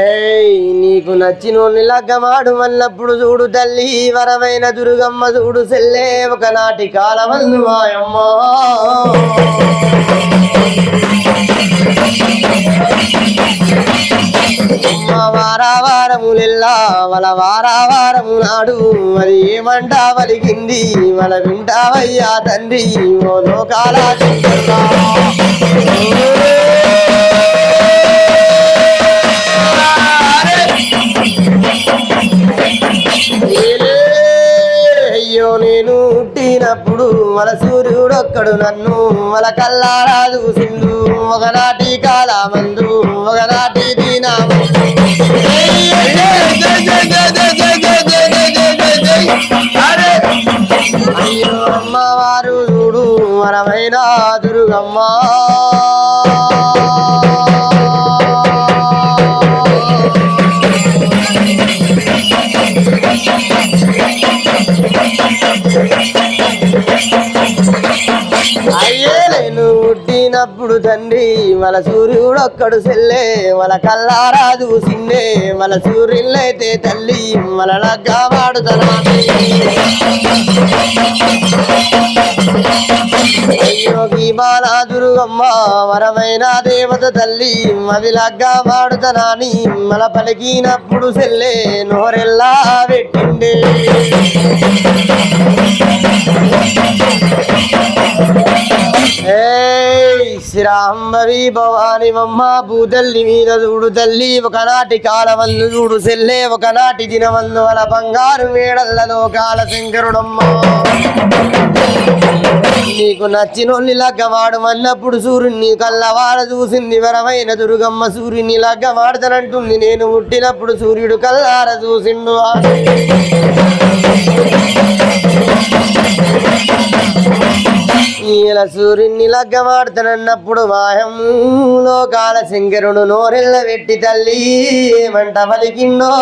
ఏయ్ నీకు నచ్చినోని లగ్గమాడు మన్నప్పుడు చూడు తల్లి వరమైన దుర్గమ్మ చూడు సెల్లే ఒకనాటి కాలమందు మాయమ్మ. వారావారములెల్లా వల వారావారము నాడు మరి ఏమంట వలిగింది మన వింటావయ్యా తండ్రి ఓ లోకాల అయ్యో నేను పుట్టినప్పుడు మన సూర్యుడొక్కడు నన్ను మన కల్లారా చూసిండు. ఒకనాటి కాలమందు ఒకనాటి దుర్గమ్మ అయ్యే నేను పుట్టినప్పుడు తండ్రి మన సూర్యుడు ఒక్కడు సెల్లే మన కల్లారా చూసిండే మన సూర్యులైతే తల్లి మన నగ్గా వాడుతనా అయ్యో బాలా దుర్గమ్మ వరమైన దేవత తల్లి మది లగ్గా వాడుతనాని మన పలికినప్పుడు సెల్లే నోరెల్లా పెట్టిండే. ఏయ్ శ్రీరాంబరి భవాని మమ్మ భూతల్లి మీద చూడు తల్లి ఒకనాటి కాలవల్లు చూడు సెల్లే ఒకనాటి దినవల్లు వల బంగారు మేడల్లలో కాల శంకరుడమ్మ. నీకు నచ్చినోళ్ళని లగ్గవాడు మన్నప్పుడు సూర్యుని కళ్ళవాడ చూసింది వరమైన దుర్గమ్మ సూర్యుని లగ్గవాడతనంటుంది. నేను పుట్టినప్పుడు సూర్యుడు కల్లార చూసిండు. ఈల సూర్యుని లగ్గమాడతానన్నప్పుడు మాయం లోకాల శంకరుడు నోరెళ్ళ పెట్టి తల్లి ఏమంట పలికిండో.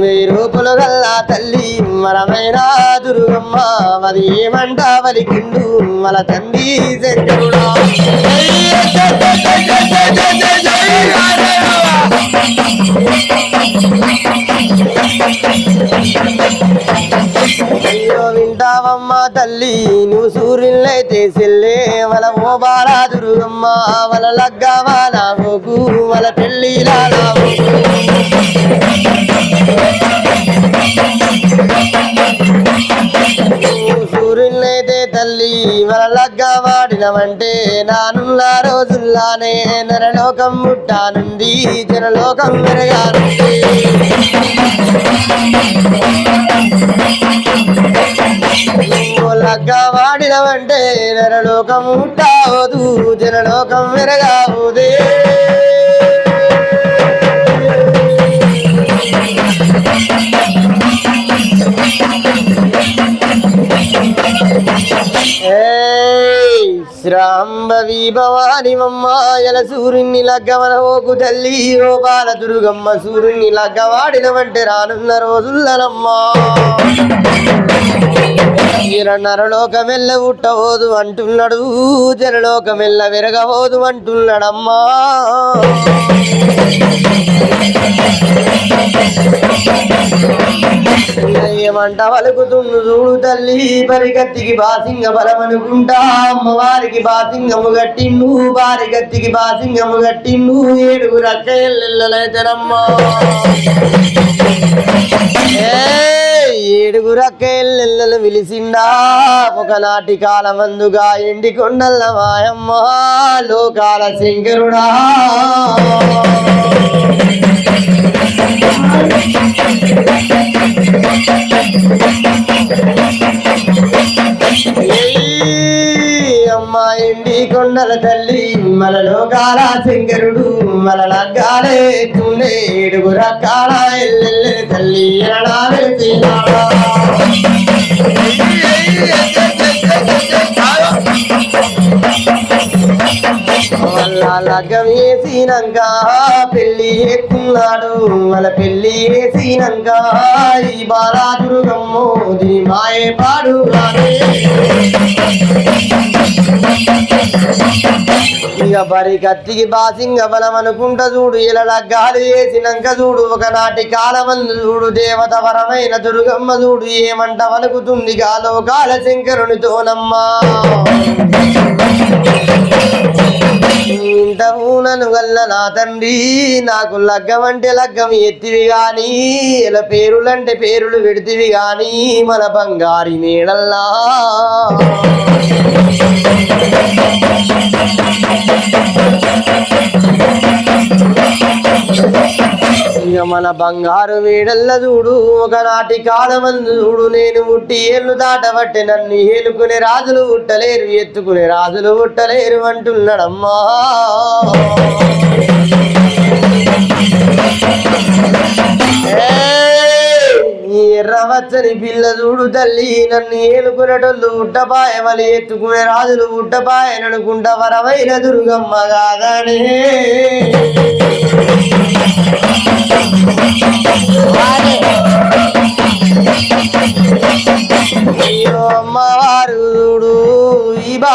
వెయ్యి రూపులు గల్లా తల్లి మరమైన దుర్గమ్మ. మరి ఏమంట వలికిండు మన తండ్రి శంకరుడా. అయ్యో వింటావమ్మ తల్లి నువ్వు సూర్యులైతే సెల్లే. వల ఓ బాలా దుర్గమ్మ వల లగ్గా నా వల పెళ్ళి సూర్యులైతే తల్లి వలలగ్గా వాడినవంటే నానున్న రోజుల్లానే నరలోకం ముట్టానుంది జనలోకం మెరగానుంది లగ్గా వాడినవంటే నరలోకం ఉంటావదు జనలోకం మెరగావుదే శ్రాంబవి భవాని మమ్మాయల సూర్యుని లగ్గవన ఓకు తల్లి ఓ బాల దుర్గమ్మ సూర్యుని లగ్గవాడినవంటే రానున్న రోజుల్లనమ్మా నరలోకమెల్ల ఉట్టబోదు అంటున్నాడు జనలోకమెల్ల విరగబోదు అంటున్నాడమ్మా మంట వలుకుతుండు చూడు తల్లి. పరిగత్తికి బాసింగ బలమనుకుంటా అమ్మవారికి బాసింగము గట్టిండు వారిగత్తికి బాసింగము గట్టిండు ఏడుగురు అక్క ఏడుగురు అక్కయ్యల్లెల్లలు విలిసిండా. ఒకనాటి కాలమందుగా ఎండి కొండల మాయమ్మ. లోకాల శంకరుడా. Thank you. ఎండి కొండల తల్లి మన లోకాల శంకరుడు మన లగ్గాలే తుండే ఏడుగురు అక్కాల ఎల్లెల్లె తల్లి ఎనడా లగ్గం వేసినాక పెళ్ళి ఎక్కున్నాడు వాళ్ళ పెళ్ళి వేసినాక ఈ బాలాదుర్గమ్మో దీని మాయే పాడు ఇక బరి కత్తికి బాసింగ బలం అనుకుంటా చూడు ఇలా లగ్గాలు వేసినాక చూడు ఒకనాటి కాలమందు చూడు దేవత వరమైన దుర్గమ్మ చూడు ఏమంట వలుకుతుంది కాలోకాల శంకరునితోనమ్మా ఇంత ఊనను గల్ల నా తండ్రి నాకు లగ్గం అంటే లగ్గం ఎత్తివి గాని ఇలా పేరులంటే పేరులు పెడితివి గాని మన బంగారి మేడల్లా. ఇక మన బంగారు వీడల్ల చూడు ఒకనాటి కాలమందు చూడు నేను ఉట్టి ఏళ్ళు దాటబట్టి నన్ను ఏలుకునే రాజులు ఉట్టలేరు ఎత్తుకునే రాజులు ఉట్టలేరు అంటున్నాడమ్మా. ఈ ఎర్రవచ్చని పిల్ల చూడు తల్లి నన్ను ఏలుకునేటోళ్ళు ఉట్టపాయమలి ఎత్తుకునే రాజులు ఉట్టపాయననుకుంట వరవైన దుర్గమ్మ కాదనే. வாரு ஐயோ